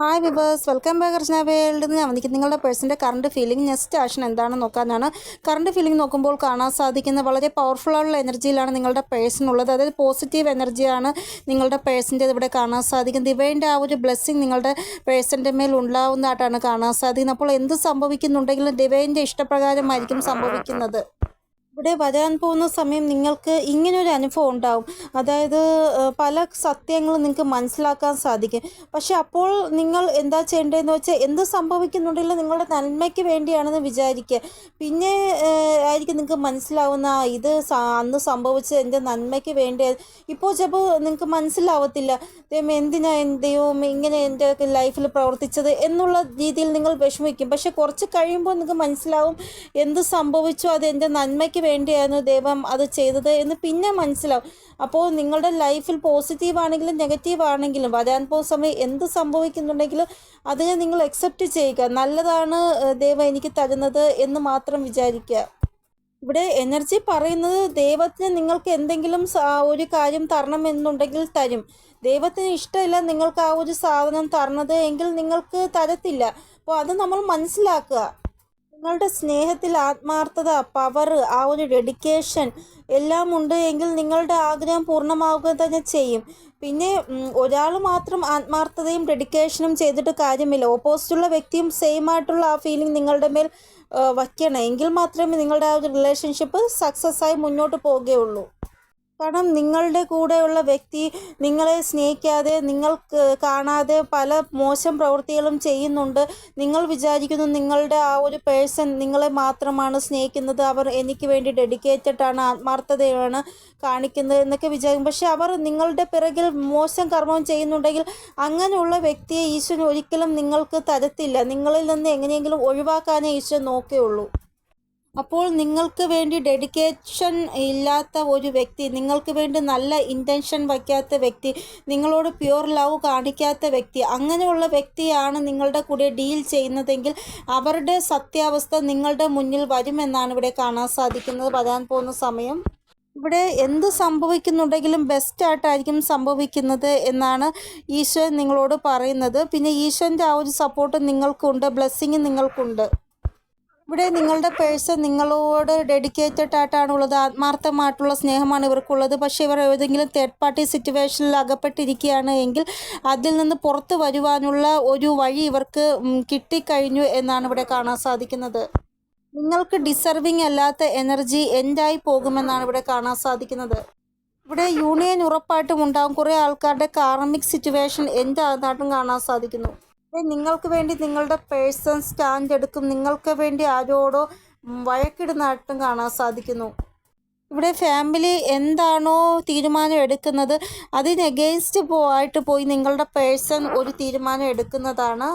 Hi viewers welcome back Arjuna world ഞാൻ വന്നിരിക്കുന്നത് നിങ്ങളുടെ പേഴ്സന്റെ കറണ്ട് ഫീലിംഗ് നെക്സ്റ്റ് ആക്ഷൻ എന്താണെന്ന് നോക്കാനാണ്. കറണ്ട് ഫീലിംഗ് നോക്കുമ്പോൾ കാണാൻ സാധിക്കുന്ന വളരെ പവർഫുൾ എനർജിയിലാണ് നിങ്ങളുടെ പേഴ്സൺ ഉള്ളത്. അതായത് പോസിറ്റീവ് എനർജിയാണ് നിങ്ങളുടെ പേഴ്സന്റെ ഇവിടെ കാണാൻ സാധിക്കുന്നത്. ഇവയുടെ ആ ഒരു ബ്ലെസ്സിങ് നിങ്ങളുടെ പേഴ്സന്റെ മേൽ ഉണ്ടാവുന്നതായിട്ടാണ് കാണാൻ സാധിക്കുന്നത്. അപ്പോൾ എന്ത് സംഭവിക്കുന്നുണ്ടെങ്കിലും ഡിവൈന്റെ ഇഷ്ടപ്രകാരമായിരിക്കും സംഭവിക്കുന്നത്. ഇവിടെ വരാൻ പോകുന്ന സമയം നിങ്ങൾക്ക് ഇങ്ങനൊരു അനുഭവം ഉണ്ടാവും. അതായത് പല സത്യങ്ങളും നിങ്ങൾക്ക് മനസ്സിലാക്കാൻ സാധിക്കും. പക്ഷെ അപ്പോൾ നിങ്ങൾ എന്താ ചെയ്യേണ്ടതെന്ന് വെച്ചാൽ എന്ത് സംഭവിക്കുന്നുണ്ടെങ്കിലും നിങ്ങളുടെ നന്മയ്ക്ക് വേണ്ടിയാണെന്ന് വിചാരിക്കുക. പിന്നെ ആയിരിക്കും നിങ്ങൾക്ക് മനസ്സിലാവുന്ന ഇത് അന്ന് സംഭവിച്ചത് എന്റെ നന്മയ്ക്ക് വേണ്ടി ഇപ്പോൾ ചിലപ്പോൾ നിങ്ങൾക്ക് മനസ്സിലാവത്തില്ല. ദൈവം എന്തിനാ ദൈവം ഇങ്ങനെ എന്റെ ലൈഫിൽ പ്രവർത്തിച്ചത് എന്നുള്ള രീതിയിൽ നിങ്ങൾ വിഷമിക്കും. പക്ഷെ കുറച്ച് കഴിയുമ്പോൾ നിങ്ങൾക്ക് മനസ്സിലാവും എന്ത് സംഭവിച്ചു അത് എന്റെ നന്മയ്ക്ക് വേണ്ടിയായിരുന്നു ദൈവം അത് ചെയ്തത് എന്ന് പിന്നെ മനസ്സിലാവും. അപ്പോൾ നിങ്ങളുടെ ലൈഫിൽ പോസിറ്റീവ് ആണെങ്കിലും നെഗറ്റീവ് ആണെങ്കിലും വരാൻ പോകുന്ന സമയം എന്ത് സംഭവിക്കുന്നുണ്ടെങ്കിലും അതിനെ നിങ്ങൾ അക്സെപ്റ്റ് ചെയ്യുക. നല്ലതാണ് ദൈവം എനിക്ക് തരുന്നത് എന്ന് മാത്രം വിചാരിക്കുക. ഇവിടെ എനർജി പറയുന്നത് ദൈവത്തിന് നിങ്ങൾക്ക് എന്തെങ്കിലും ഒരു കാര്യം തരണം എന്നുണ്ടെങ്കിൽ തരും. ദൈവത്തിന് ഇഷ്ടമില്ല നിങ്ങൾക്ക് ആ ഒരു സാധനം തരണത് എങ്കിൽ നിങ്ങൾക്ക് തരത്തില്ല. അപ്പോൾ അത് നമ്മൾ മനസ്സിലാക്കുക. നിങ്ങളുടെ സ്നേഹത്തിൽ ആത്മാർത്ഥത പവർ ആ ഒരു ഡെഡിക്കേഷൻ എല്ലാം ഉണ്ട് എങ്കിൽ നിങ്ങളുടെ ആഗ്രഹം പൂർണമാവുക തന്നെ ചെയ്യും. പിന്നെ ഒരാൾ മാത്രം ആത്മാർത്ഥതയും ഡെഡിക്കേഷനും ചെയ്തിട്ട് കാര്യമില്ല. ഓപ്പോസിറ്റുള്ള വ്യക്തിയും സെയിം ആയിട്ടുള്ള ആ ഫീലിംഗ് നിങ്ങളുടെ മേൽ വയ്ക്കണം. എങ്കിൽ മാത്രമേ നിങ്ങളുടെ ആ ഒരു റിലേഷൻഷിപ്പ് സക്സസ് ആയി മുന്നോട്ട് പോവുകയുള്ളൂ. കാരണം നിങ്ങളുടെ കൂടെയുള്ള വ്യക്തി നിങ്ങളെ സ്നേഹിക്കാതെ നിങ്ങൾക്ക് കാണാതെ പല മോശം പ്രവൃത്തികളും ചെയ്യുന്നുണ്ട്. നിങ്ങൾ വിചാരിക്കുന്നു നിങ്ങളുടെ ആ ഒരു പേഴ്സൺ നിങ്ങളെ മാത്രമാണ് സ്നേഹിക്കുന്നത്. അവർ എനിക്ക് വേണ്ടി ഡെഡിക്കേറ്റഡ് ആണ് ആത്മാർത്ഥതയാണ് കാണിക്കുന്നത് എന്നൊക്കെ വിചാരിക്കും. പക്ഷേ അവർ നിങ്ങളുടെ പിറകിൽ മോശം കർമ്മം ചെയ്യുന്നുണ്ടെങ്കിൽ അങ്ങനെയുള്ള വ്യക്തിയെ ഈശ്വരൻ ഒരിക്കലും നിങ്ങൾക്ക് തരത്തില്ല. നിങ്ങളിൽ നിന്ന് എങ്ങനെയെങ്കിലും ഒഴിവാക്കാനേ ഈശ്വരൻ നോക്കുകയുള്ളൂ. അപ്പോൾ നിങ്ങൾക്ക് വേണ്ടി ഡെഡിക്കേഷൻ ഇല്ലാത്ത ഒരു വ്യക്തി നിങ്ങൾക്ക് വേണ്ടി നല്ല ഇന്റൻഷൻ വയ്ക്കാത്ത വ്യക്തി നിങ്ങളോട് പ്യുവർ ലവ് കാണിക്കാത്ത വ്യക്തി അങ്ങനെയുള്ള വ്യക്തിയാണ് നിങ്ങളുടെ കൂടെ ഡീൽ ചെയ്യുന്നതെങ്കിൽ അവരുടെ സത്യാവസ്ഥ നിങ്ങളുടെ മുന്നിൽ വരുമെന്നാണ് ഇവിടെ കാണാൻ സാധിക്കുന്നത്. വരാൻ പോകുന്ന സമയം. ഇവിടെ എന്ത് സംഭവിക്കുന്നുണ്ടെങ്കിലും ബെസ്റ്റായിട്ടായിരിക്കും സംഭവിക്കുന്നത് എന്നാണ് ഈശ്വരൻ നിങ്ങളോട് പറയുന്നത്. പിന്നെ ഈശ്വരന്റെ ആ ഒരു സപ്പോർട്ട് നിങ്ങൾക്കുണ്ട് ബ്ലെസ്സിങ് നിങ്ങൾക്കുണ്ട്. ഇവിടെ നിങ്ങളുടെ പേഴ്സൺ നിങ്ങളോട് ഡെഡിക്കേറ്റഡ് ആയിട്ടാണുള്ളത് ആത്മാർത്ഥമായിട്ടുള്ള സ്നേഹമാണ് ഇവർക്കുള്ളത്. പക്ഷേ ഇവർ ഏതെങ്കിലും തേർഡ് പാർട്ടി സിറ്റുവേഷനിൽ അകപ്പെട്ടിരിക്കുകയാണ് എങ്കിൽ അതിൽ നിന്ന് പുറത്തു വരുവാനുള്ള ഒരു വഴി ഇവർക്ക് കിട്ടിക്കഴിഞ്ഞു എന്നാണ് ഇവിടെ കാണാൻ സാധിക്കുന്നത്. നിങ്ങൾക്ക് ഡിസർവിങ് അല്ലാത്ത എനർജി എൻഡായി പോകുമെന്നാണ് ഇവിടെ കാണാൻ സാധിക്കുന്നത്. ഇവിടെ യൂണിയൻ ഉറപ്പായിട്ടും ഉണ്ടാകും. കുറേ ആൾക്കാരുടെ കാർമിക് സിറ്റുവേഷൻ എൻഡ് ആകുന്നതായിട്ടും കാണാൻ സാധിക്കുന്നു. നിങ്ങൾക്ക് വേണ്ടി നിങ്ങളുടെ പേഴ്സൺ സ്റ്റാൻഡ് എടുക്കും. നിങ്ങൾക്ക് വേണ്ടി ആരോടോ വഴക്കിടുന്നായിട്ടും കാണാൻ സാധിക്കുന്നു. ഇവിടെ ഫാമിലി എന്താണോ തീരുമാനം എടുക്കുന്നത് അതിന് എഗെയിൻസ്റ്റ് പോയിട്ട് പോയി നിങ്ങളുടെ പേഴ്സൺ ഒരു തീരുമാനം എടുക്കുന്നതാണ്.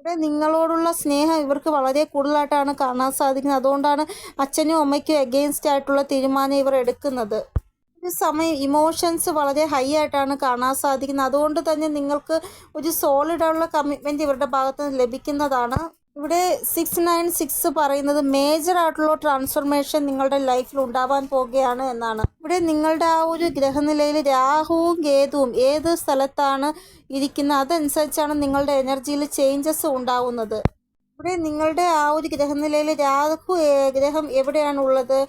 ഇവിടെ നിങ്ങളോടുള്ള സ്നേഹം ഇവർക്ക് വളരെ കൂടുതലായിട്ടാണ് കാണാൻ സാധിക്കുന്നത്. അതുകൊണ്ടാണ് അച്ഛനും അമ്മയ്ക്കും എഗെയിൻസ്റ്റ് ആയിട്ടുള്ള തീരുമാനം ഇവർ എടുക്കുന്നത്. ഒരു സമയം ഇമോഷൻസ് വളരെ ഹൈ ആയിട്ടാണ് കാണാൻ സാധിക്കുന്നത്. അതുകൊണ്ട് തന്നെ നിങ്ങൾക്ക് ഒരു സോളിഡ് ആയിട്ടുള്ള കമ്മിറ്റ്മെന്റ് ഇവരുടെ ഭാഗത്ത് നിന്ന് ലഭിക്കുന്നതാണ്. ഇവിടെ സിക്സ് നയൻ സിക്സ് പറയുന്നത് മേജർ ആയിട്ടുള്ള ട്രാൻസ്ഫോർമേഷൻ നിങ്ങളുടെ ലൈഫിൽ ഉണ്ടാവാൻ പോവുകയാണ് എന്നാണ്. ഇവിടെ നിങ്ങളുടെ ആ ഒരു ഗ്രഹനിലയിൽ രാഹുവും കേതുവും ഏത് സ്ഥലത്താണ് ഇരിക്കുന്നത്? അതനുസരിച്ചാണ് നിങ്ങളുടെ എനർജിയിൽ ചേഞ്ചസ് ഉണ്ടാവുന്നത്. ഇവിടെ നിങ്ങളുടെ ആ ഒരു ഗ്രഹനിലയിൽ രാഹു ഗ്രഹം എവിടെയാണുള്ളത്?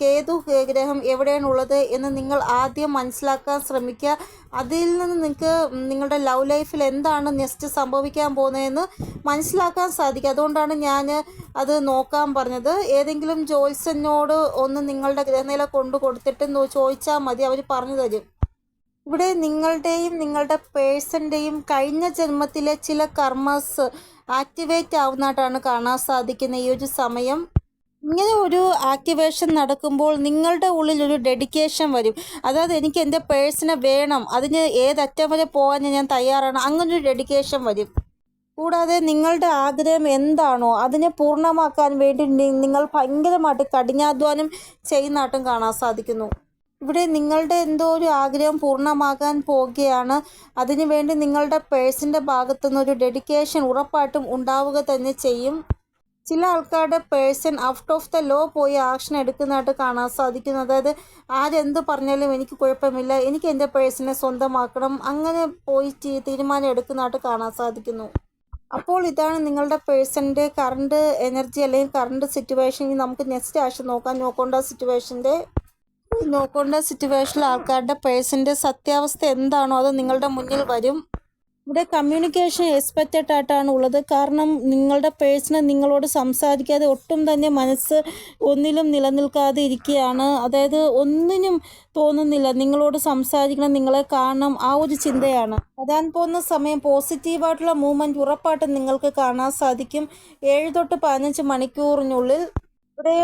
കേതു ഗ്രഹം എവിടെയാണുള്ളത് എന്ന് നിങ്ങൾ ആദ്യം മനസ്സിലാക്കാൻ ശ്രമിക്കുക. അതിൽ നിന്ന് നിങ്ങൾക്ക് നിങ്ങളുടെ ലവ് ലൈഫിൽ എന്താണ് നെക്സ്റ്റ് സംഭവിക്കാൻ പോകുന്നതെന്ന് മനസ്സിലാക്കാൻ സാധിക്കും. അതുകൊണ്ടാണ് ഞാൻ അത് നോക്കാൻ പറഞ്ഞത്. ഏതെങ്കിലും ജോത്സ്യനോട് ഒന്ന് നിങ്ങളുടെ ഗ്രഹനില കൊണ്ടു കൊടുത്തിട്ട് ചോദിച്ചാൽ മതി. അവർ പറഞ്ഞു തരും. ഇവിടെ നിങ്ങളുടെയും നിങ്ങളുടെ പേഴ്സന്റെയും കഴിഞ്ഞ ജന്മത്തിലെ ചില കർമ്മസ് ആക്ടിവേറ്റ് ആവുന്നതായിട്ടാണ് കാണാൻ സാധിക്കുന്ന ഈ ഒരു സമയം. ഇങ്ങനെ ഒരു ആക്ടിവേഷൻ നടക്കുമ്പോൾ നിങ്ങളുടെ ഉള്ളിൽ ഒരു ഡെഡിക്കേഷൻ വരും. അതായത് എനിക്ക് എന്റെ പേഴ്സണെ വേണം അതിന് ഏതറ്റം വരെ പോകാൻ ഞാൻ തയ്യാറാണ് അങ്ങനെ ഒരു ഡെഡിക്കേഷൻ വരും. കൂടാതെ നിങ്ങളുടെ ആഗ്രഹം എന്താണോ അതിനെ പൂർണമാക്കാൻ വേണ്ടി നിങ്ങൾ ഭയങ്കരമായിട്ട് കഠിനാധ്വാനം ചെയ്യുന്നതായിട്ടും കാണാൻ സാധിക്കുന്നു. ഇവിടെ നിങ്ങളുടെ എന്തോ ഒരു ആഗ്രഹം പൂർണമാകാൻ പോകുകയാണ്. അതിനുവേണ്ടി നിങ്ങളുടെ പേഴ്സിന്റെ ഭാഗത്തു നിന്നൊരു ഡെഡിക്കേഷൻ ഉറപ്പായിട്ടും ഉണ്ടാവുക തന്നെ ചെയ്യും. ചില ആൾക്കാരുടെ person out of the law പോയി ആക്ഷൻ എടുക്കുന്നതായിട്ട് കാണാൻ സാധിക്കുന്നു. അതായത് ആരെന്ത് പറഞ്ഞാലും എനിക്ക് കുഴപ്പമില്ല എനിക്ക് എന്റെ പേഴ്സണെ സ്വന്തമാക്കണം അങ്ങനെ പോയി തീരുമാനം എടുക്കുന്നതായിട്ട് കാണാൻ സാധിക്കുന്നു. അപ്പോൾ ഇതാണ് നിങ്ങളുടെ പേഴ്സന്റെ കറണ്ട് എനർജി അല്ലെങ്കിൽ കറണ്ട് സിറ്റുവേഷൻ നമുക്ക് നെക്സ്റ്റ് ആഴ്ച നോക്കാം. നോക്കേണ്ട സിറ്റുവേഷന്റെ നോക്കേണ്ട സിറ്റുവേഷനിൽ ആൾക്കാരുടെ പേഴ്സിന്റെ സത്യാവസ്ഥ എന്താണോ അത് നിങ്ങളുടെ മുന്നിൽ വരും. ഇവിടെ കമ്മ്യൂണിക്കേഷൻ എക്സ്പെക്റ്റഡ് ആയിട്ടാണ് ഉള്ളത്. കാരണം നിങ്ങളുടെ പേഴ്സണ് നിങ്ങളോട് സംസാരിക്കാതെ ഒട്ടും തന്നെ മനസ്സ് ഒന്നിലും നിലനിൽക്കാതെ ഇരിക്കുകയാണ്. അതായത് ഒന്നിനും തോന്നുന്നില്ല. നിങ്ങളോട് സംസാരിക്കണം നിങ്ങളെ കാണണം ആ ഒരു ചിന്തയാണ്. വരാൻ പോകുന്ന സമയം പോസിറ്റീവായിട്ടുള്ള മൂവ്മെന്റ് ഉറപ്പായിട്ടും നിങ്ങൾക്ക് കാണാൻ സാധിക്കും. ഏഴ് തൊട്ട് പതിനഞ്ച് മണിക്കൂറിനുള്ളിൽ ഇവിടെ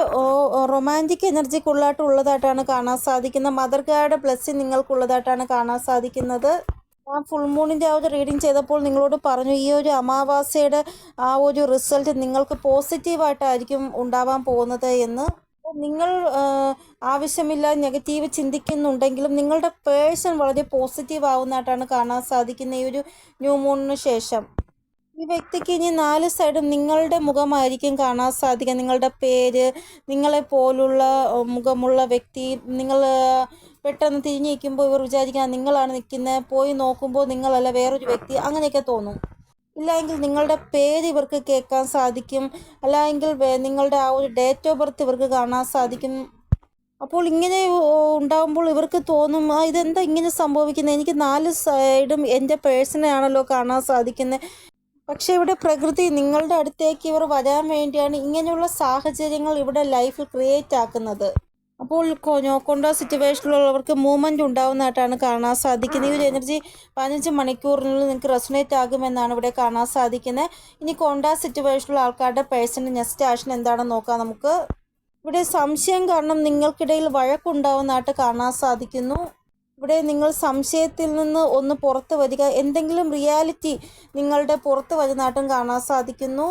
റൊമാന്റിക് എനർജിക്കുള്ളതായിട്ട് ഉള്ളതായിട്ടാണ് കാണാൻ സാധിക്കുന്നത്. മദർ ഗാഡ് ബ്ലെസ്സിങ് നിങ്ങൾക്കുള്ളതായിട്ടാണ് കാണാൻ സാധിക്കുന്നത്. ഞാൻ ഫുൾ മൂണിന്റെ ആ ഒരു റീഡിങ് ചെയ്തപ്പോൾ നിങ്ങളോട് പറഞ്ഞു ഈ ഒരു അമാവാസയുടെ ആ ഒരു റിസൾട്ട് നിങ്ങൾക്ക് പോസിറ്റീവായിട്ടായിരിക്കും ഉണ്ടാവാൻ പോകുന്നത് എന്ന്. നിങ്ങൾ ആവശ്യമില്ല നെഗറ്റീവ് ചിന്തിക്കുന്നുണ്ടെങ്കിലും നിങ്ങളുടെ പേഴ്സൺ വളരെ പോസിറ്റീവ് ആവുന്നതായിട്ടാണ് കാണാൻ സാധിക്കുന്നത് ഈ ഒരു ന്യൂ മൂണിന് ശേഷം. ഈ വ്യക്തിക്ക് ഇനി നാല് സൈഡും നിങ്ങളുടെ മുഖമായിരിക്കും കാണാൻ സാധിക്കുക. നിങ്ങളുടെ പേര് നിങ്ങളെ പോലുള്ള മുഖമുള്ള വ്യക്തി നിങ്ങൾ പെട്ടെന്ന് തിരിഞ്ഞു നിൽക്കുമ്പോൾ ഇവർ വിചാരിക്കുക നിങ്ങളാണ് നിൽക്കുന്നത് പോയി നോക്കുമ്പോൾ നിങ്ങളല്ല വേറൊരു വ്യക്തി. അങ്ങനെയൊക്കെ തോന്നും. ഇല്ലെങ്കിൽ നിങ്ങളുടെ പേര് ഇവർക്ക് കേൾക്കാൻ സാധിക്കും. അല്ലെങ്കിൽ നിങ്ങളുടെ ആ ഒരു ഡേറ്റ് ഓഫ് ബർത്ത് ഇവർക്ക് കാണാൻ സാധിക്കും. അപ്പോൾ ഇങ്ങനെ ഉണ്ടാകുമ്പോൾ ഇവർക്ക് തോന്നും ഇതെന്താ ഇങ്ങനെ സംഭവിക്കുന്നത് എനിക്ക് നാല് സൈഡും എന്റെ പേഴ്സണെ ആണല്ലോ കാണാൻ സാധിക്കുന്നത് പക്ഷേ ഇവിടെ പ്രകൃതി നിങ്ങളുടെ അടുത്തേക്ക് ഇവർ വരാൻ വേണ്ടിയാണ് ഇങ്ങനെയുള്ള സാഹചര്യങ്ങൾ ഇവിടെ ലൈഫിൽ ക്രിയേറ്റ് ആക്കുന്നത്. അപ്പോൾ നോക്കൊണ്ട സിറ്റുവേഷനിലുള്ളവർക്ക് മൂവ്മെന്റ് ഉണ്ടാവുന്നതായിട്ടാണ് കാണാൻ സാധിക്കുന്നത്. ഈ ഒരു എനർജി പതിനഞ്ച് മണിക്കൂറിനുള്ളിൽ നിങ്ങൾക്ക് റെസൊനേറ്റ് ആകുമെന്നാണ് ഇവിടെ കാണാൻ സാധിക്കുന്നത്. ഇനി കൊണ്ട സിറ്റുവേഷനിലുള്ള ആൾക്കാരുടെ പേഴ്സണൽ നെക്സ്റ്റ് ആക്ഷൻ എന്താണെന്ന് നോക്കാം നമുക്ക്. ഇവിടെ സംശയം കാരണം നിങ്ങൾക്കിടയിൽ വഴക്കുണ്ടാവുന്നതായിട്ട് കാണാൻ സാധിക്കുന്നു. ഇവിടെ നിങ്ങൾ സംശയത്തിൽ നിന്ന് ഒന്ന് പുറത്ത് വരിക. എന്തെങ്കിലും റിയാലിറ്റി നിങ്ങളുടെ പുറത്ത് വരുന്നതായിട്ടും കാണാൻ സാധിക്കുന്നു.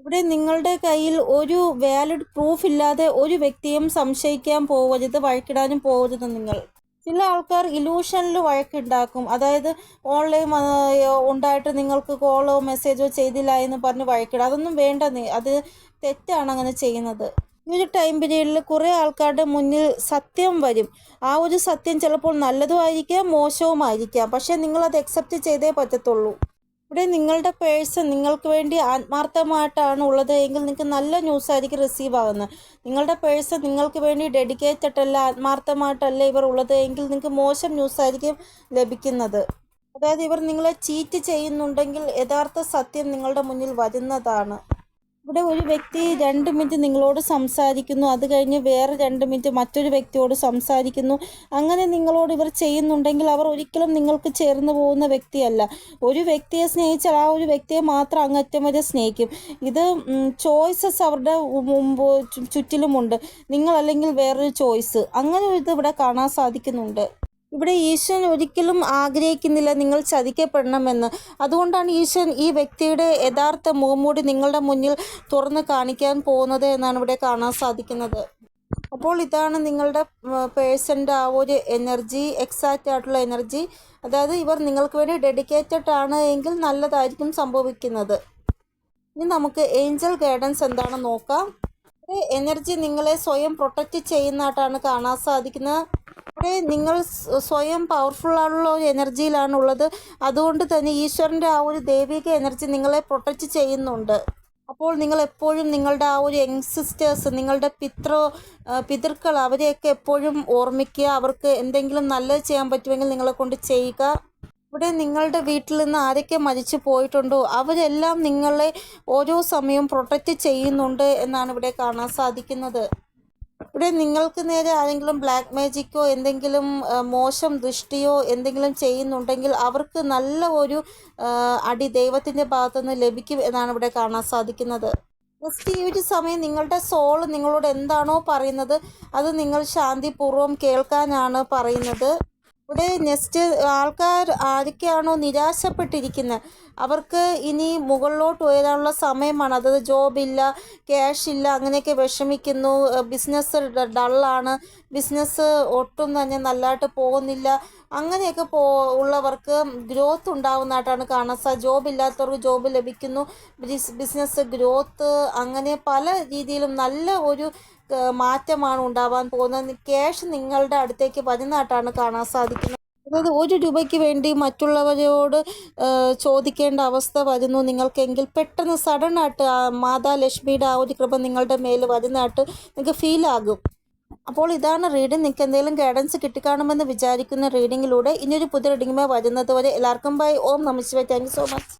ഇവിടെ നിങ്ങളുടെ കയ്യിൽ ഒരു വാലിഡ് പ്രൂഫ് ഇല്ലാതെ ഒരു വ്യക്തിയും സംശയിക്കാൻ പോവരുത് വഴക്കിടാനും പോകരുത് നിങ്ങൾ. ചില ആൾക്കാർ ഇലൂഷനിൽ വഴക്കുണ്ടാക്കും. അതായത് ഓൺലൈൻ ഉണ്ടായിട്ട് നിങ്ങൾക്ക് കോളോ മെസ്സേജോ ചെയ്തില്ല എന്ന് പറഞ്ഞ് വഴക്കിടുക. അതൊന്നും വേണ്ട. അത് തെറ്റാണ് അങ്ങനെ ചെയ്യുന്നത്. ഈ ഒരു ടൈം പീരീഡിൽ കുറേ ആൾക്കാരുടെ മുന്നിൽ സത്യം വരും. ആ ഒരു സത്യം ചിലപ്പോൾ നല്ലതും ആയിരിക്കാം മോശവുമായിരിക്കാം. പക്ഷേ നിങ്ങളത് അക്സെപ്റ്റ് ചെയ്തേ പറ്റത്തുള്ളൂ. ഇവിടെ നിങ്ങളുടെ പേഴ്സൺ നിങ്ങൾക്ക് വേണ്ടി ആത്മാർത്ഥമായിട്ടാണ് ഉള്ളത് എങ്കിൽ നിങ്ങൾക്ക് നല്ല ന്യൂസ് ആയിരിക്കും റിസീവ് ആകുന്നത് നിങ്ങളുടെ പേഴ്സൺ നിങ്ങൾക്ക് വേണ്ടി ഡെഡിക്കേറ്റഡ് അല്ല ആത്മാർത്ഥമായിട്ടല്ല ഇവർ ഉള്ളത് എങ്കിൽ നിങ്ങൾക്ക് മോശം ന്യൂസ് ആയിരിക്കും ലഭിക്കുന്നത്. അതായത് ഇവർ നിങ്ങളെ ചീറ്റ് ചെയ്യുന്നുണ്ടെങ്കിൽ യഥാർത്ഥ സത്യം നിങ്ങളുടെ മുന്നിൽ വരുന്നതാണ്. ഇവിടെ ഒരു വ്യക്തി രണ്ട് മിനിറ്റ് നിങ്ങളോട് സംസാരിക്കുന്നു. അത് കഴിഞ്ഞ് വേറെ രണ്ട് മിനിറ്റ് മറ്റൊരു വ്യക്തിയോട് സംസാരിക്കുന്നു. അങ്ങനെ നിങ്ങളോട് ഇവർ ചെയ്യുന്നുണ്ടെങ്കിൽ അവർ ഒരിക്കലും നിങ്ങൾക്ക് ചേർന്ന് പോകുന്ന വ്യക്തിയല്ല. ഒരു വ്യക്തിയെ സ്നേഹിച്ചാൽ ആ ഒരു വ്യക്തിയെ മാത്രം അങ്ങറ്റം വരെ സ്നേഹിക്കും. ഇത് ചോയ്സസ് അവരുടെ മുമ്പ് ചുറ്റിലുമുണ്ട്. നിങ്ങളല്ലെങ്കിൽ വേറൊരു ചോയ്സ്. അങ്ങനെ ഒരു ഇത് ഇവിടെ കാണാൻ സാധിക്കുന്നുണ്ട്. ഇവിടെ ഈശ്വരൻ ഒരിക്കലും ആഗ്രഹിക്കുന്നില്ല. നിങ്ങൾ ചതിക്കപ്പെടണമെന്ന്. അതുകൊണ്ടാണ് ഈശ്വരൻ ഈ വ്യക്തിയുടെ യഥാർത്ഥ മുഖംമൂടി നിങ്ങളുടെ മുന്നിൽ തുറന്ന് കാണിക്കാൻ പോകുന്നത് എന്നാണ് ഇവിടെ കാണാൻ സാധിക്കുന്നത്. അപ്പോൾ ഇതാണ് നിങ്ങളുടെ പേഴ്സന്റെ ആ ഒരു എനർജി എക്സാക്റ്റ് ആയിട്ടുള്ള എനർജി അതായത് ഇവർ നിങ്ങൾക്ക് വേണ്ടി ഡെഡിക്കേറ്റഡ് ആണ് എങ്കിൽ നല്ലതായിരിക്കും സംഭവിക്കുന്നത്. ഇനി നമുക്ക് ഏഞ്ചൽ ഗൈഡൻസ് എന്താണെന്ന് നോക്കാം. എനർജി നിങ്ങളെ സ്വയം പ്രൊട്ടക്റ്റ് ചെയ്യുന്നതായിട്ടാണ് കാണാൻ സാധിക്കുന്നത്. ഇവിടെ നിങ്ങൾ സ്വയം പവർഫുൾ ആയിട്ടുള്ള ഒരു എനർജിയിലാണ് ഉള്ളത് അതുകൊണ്ട് തന്നെ ഈശ്വരന്റെ ആ ഒരു ദൈവിക എനർജി നിങ്ങളെ പ്രൊട്ടക്റ്റ് ചെയ്യുന്നുണ്ട്. അപ്പോൾ നിങ്ങൾ എപ്പോഴും നിങ്ങളുടെ ആ ഒരു യങ്സിസ്റ്റേഴ്സ് നിങ്ങളുടെ പിതൃ പിതൃക്കൾ അവരെയൊക്കെ എപ്പോഴും ഓർമ്മിക്കുക. അവർക്ക് എന്തെങ്കിലും നല്ലത് ചെയ്യാൻ പറ്റുമെങ്കിൽ നിങ്ങളെ കൊണ്ട് ചെയ്യുക. ഇവിടെ നിങ്ങളുടെ വീട്ടിൽ നിന്ന് ആരൊക്കെ മരിച്ചു പോയിട്ടുണ്ടോ അവരെല്ലാം നിങ്ങളെ ഓരോ സമയവും പ്രൊട്ടക്റ്റ് ചെയ്യുന്നുണ്ട് എന്നാണ് ഇവിടെ കാണാൻ സാധിക്കുന്നത്. ഇവിടെ നിങ്ങൾക്ക് നേരെ ആരെങ്കിലും ബ്ലാക്ക് മാജിക്കോ എന്തെങ്കിലും മോശം ദൃഷ്ടിയോ എന്തെങ്കിലും ചെയ്യുന്നുണ്ടെങ്കിൽ അവർക്ക് നല്ല ഒരു അടി ദൈവത്തിന്റെ ഭാഗത്തുനിന്ന് ലഭിക്കും എന്നാണ് ഇവിടെ കാണാൻ സാധിക്കുന്നത്. ജസ്റ്റ് ഈ ഒരു സമയം നിങ്ങളുടെ സോൾ നിങ്ങളോട് എന്താണോ പറയുന്നത് അത് നിങ്ങൾ ശാന്തിപൂർവം കേൾക്കാനാണ് പറയുന്നത്. ഇവിടെ നെക്സ്റ്റ് ആൾക്കാർ ആരൊക്കെയാണോ നിരാശപ്പെട്ടിരിക്കുന്നത്? അവർക്ക് ഇനി മുകളിലോട്ട് ഉയരാനുള്ള സമയമാണ്. അതായത് ജോബില്ല ക്യാഷ് ഇല്ല അങ്ങനെയൊക്കെ വിഷമിക്കുന്നു. ബിസിനസ് ഡള്ളാണ് ബിസിനസ് ഒട്ടും തന്നെ നല്ലതായിട്ട് പോകുന്നില്ല. അങ്ങനെയൊക്കെ പോ ഉള്ളവർക്ക് ഗ്രോത്ത് ഉണ്ടാകുന്നതായിട്ടാണ് കാണാൻ സാ ജോബ് ഇല്ലാത്തവർക്ക് ജോബ് ലഭിക്കുന്നു. ബിസിനസ് ഗ്രോത്ത് അങ്ങനെ പല രീതിയിലും നല്ല ഒരു മാറ്റമാണ് ഉണ്ടാവാൻ പോകുന്നത്. ക്യാഷ് നിങ്ങളുടെ അടുത്തേക്ക് വരുന്നതായിട്ടാണ് കാണാൻ സാധിക്കുന്നത്. അതായത് ഒരു രൂപയ്ക്ക് വേണ്ടി മറ്റുള്ളവരോട് ചോദിക്കേണ്ട അവസ്ഥ വരുന്നു. നിങ്ങൾക്കെങ്കിൽ പെട്ടെന്ന് ആ മാതാ ലക്ഷ്മിയുടെ ആ ഒരു കൃപ നിങ്ങളുടെ മേൽ വരുന്നതായിട്ട് നിങ്ങൾക്ക് ഫീലാകും അപ്പോൾ ഇതാണ് റീഡിംഗ് നിങ്ങൾക്ക് എന്തെങ്കിലും ഗൈഡൻസ് കിട്ടിക്കാണുമെന്ന് വിചാരിക്കുന്ന റീഡിങ്ങിലൂടെ ഇനിയൊരു പുതിയ റീഡിങ്ങുമായി വരുന്നത് വരെ എല്ലാവർക്കും ബൈ ഓം നമസ്വേ താങ്ക് സോ മച്ച്